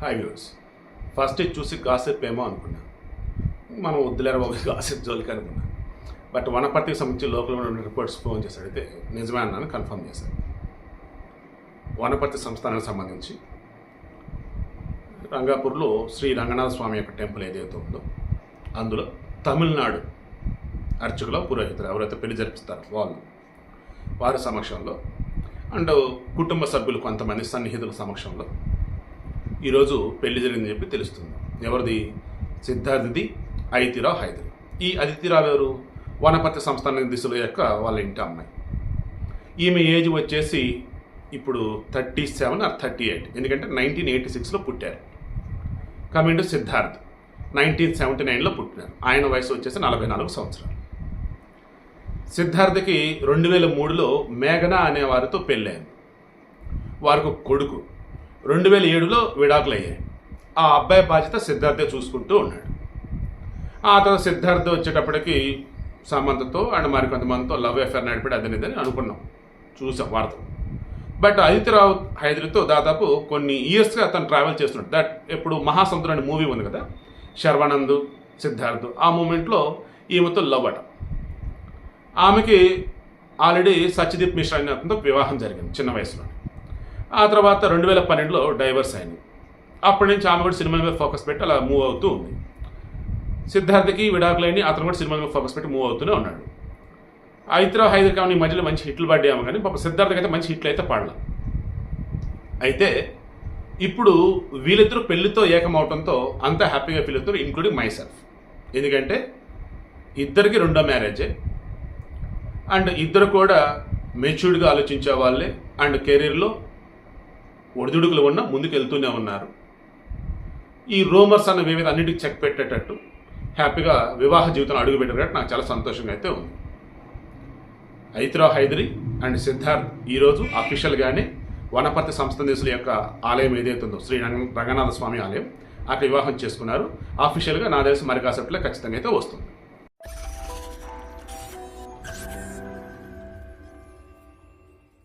Hi views first ఇది చూసి gossip ఏమో అనుకున్నా. మనం వద్దులేరు బాబు గాసిప్ జోలికి అనుకున్నా. బట్ వనపర్తికి సంబంధించి లోకల్ ఉన్న రిపోర్ట్స్ ఫోన్ చేసి అడిగితే నిజమే అన్నాను కన్ఫర్మ్ చేశాను వనపర్తి సంస్థానానికి సంబంధించి రంగాపూర్లో శ్రీ రంగనాథ స్వామి యొక్క టెంపుల్ ఏదైతే ఉందో అందులో తమిళనాడు అర్చకుల పురోహితులు ఎవరైతే పెళ్ళి జరిపిస్తారు వాళ్ళు వారి సమక్షంలో అండ్ కుటుంబ సభ్యులు కొంతమంది సన్నిహితుల సమక్షంలో ఈరోజు పెళ్ళి జరిగిందని చెప్పి తెలుస్తుంది. ఎవరిది? సిద్ధార్థిది అదితిరావు హైదరి. ఈ అదితిరావు ఎవరు? వనపర్తి సంస్థాన దిశల యొక్క వాళ్ళ ఇంటి అమ్మాయి. ఈమె ఏజ్ వచ్చేసి ఇప్పుడు thirty seven or thirty eight. ఎందుకంటే నైన్టీన్ ఎయిటీ సిక్స్లో పుట్టారు. కమిండు సిద్ధార్థ్. నైన్టీన్ సెవెంటీ నైన్లో పుట్టినారు. ఆయన వయసు వచ్చేసి నలభై నాలుగు సంవత్సరాలు. సిద్ధార్థకి రెండు వేల మూడులో మేఘన అనే వారితో పెళ్ళాను వారికి కొడుకు. రెండు వేల ఏడులో విడాకులు అయ్యాయి ఆ అబ్బాయి బాధ్యత సిద్ధార్థే చూసుకుంటూ ఉన్నాడు. ఆ తర్వాత సిద్ధార్థ వచ్చేటప్పటికి సమంతతో అండ్ మరికొంతమందితో లవ్ అఫేర్ నడిపాడు అదని అనుకున్నాం. చూసాం వార్తలు బట్ ఆదిత్యరావు హైదరితో దాదాపు కొన్ని ఇయర్స్గా అతను ట్రావెల్ చేస్తున్నాడు. దట్ ఇప్పుడు మహాసముద్రం అనే మూవీ ఉంది కదా శర్వానంద్ సిద్ధార్థ్ ఆ మూమెంట్లో ఈమెతో లవ్ అట. ఆమెకి ఆల్రెడీ సత్యదీప్ మిశ్రా అనే అతనితో వివాహం జరిగింది చిన్న వయసులో ఆ తర్వాత రెండు వేల పన్నెండులో డైవర్స్ అయింది. అప్పటి నుంచి ఆమె కూడా సినిమా మీద ఫోకస్ పెట్టి అలా మూవ్ అవుతూ ఉంది. సిద్ధార్థకి విడాకులైన అతను కూడా సినిమా మీద ఫోకస్ పెట్టి మూవ్ అవుతూనే ఉన్నాడు. ఐతరావు హైదర్ ఈ మధ్యలో మంచి హిట్లు పడ్డాము కానీ పాప సిద్ధార్థకి అయితే మంచి హిట్లు అయితే పడలే. అయితే ఇప్పుడు వీళ్ళిద్దరూ పెళ్ళితో ఏకమవటంతో అంతా హ్యాపీగా ఫీల్ అవుతారు ఇంక్లూడింగ్ మై సెల్ఫ్ ఎందుకంటే ఇద్దరికి రెండో మ్యారేజే. అండ్ ఇద్దరు కూడా మెచ్యూర్డ్గా ఆలోచించే వాళ్ళే. అండ్ కెరీర్లో ఒడిదుడుకులు ఉన్న ముందుకు వెళ్తూనే ఉన్నారు. ఈ రూమర్స్ అన్న వివిధ అన్నిటికీ చెక్ పెట్టేటట్టు హ్యాపీగా వివాహ జీవితం అడుగు పెట్టినట్టు నాకు చాలా సంతోషంగా అయితే ఉంది. ఐతిరావు హైదరి అండ్ సిద్ధార్థ్ ఈరోజు అఫీషియల్గానే వనపర్తి సంస్థానీసుల యొక్క ఆలయం ఏదైతే ఉందో శ్రీ రంగనాథ స్వామి ఆలయం అక్కడ వివాహం చేసుకున్నారు. అఫీషియల్గా నా దేశం మరి కాసేపట్లో ఖచ్చితంగా అయితే వస్తుంది.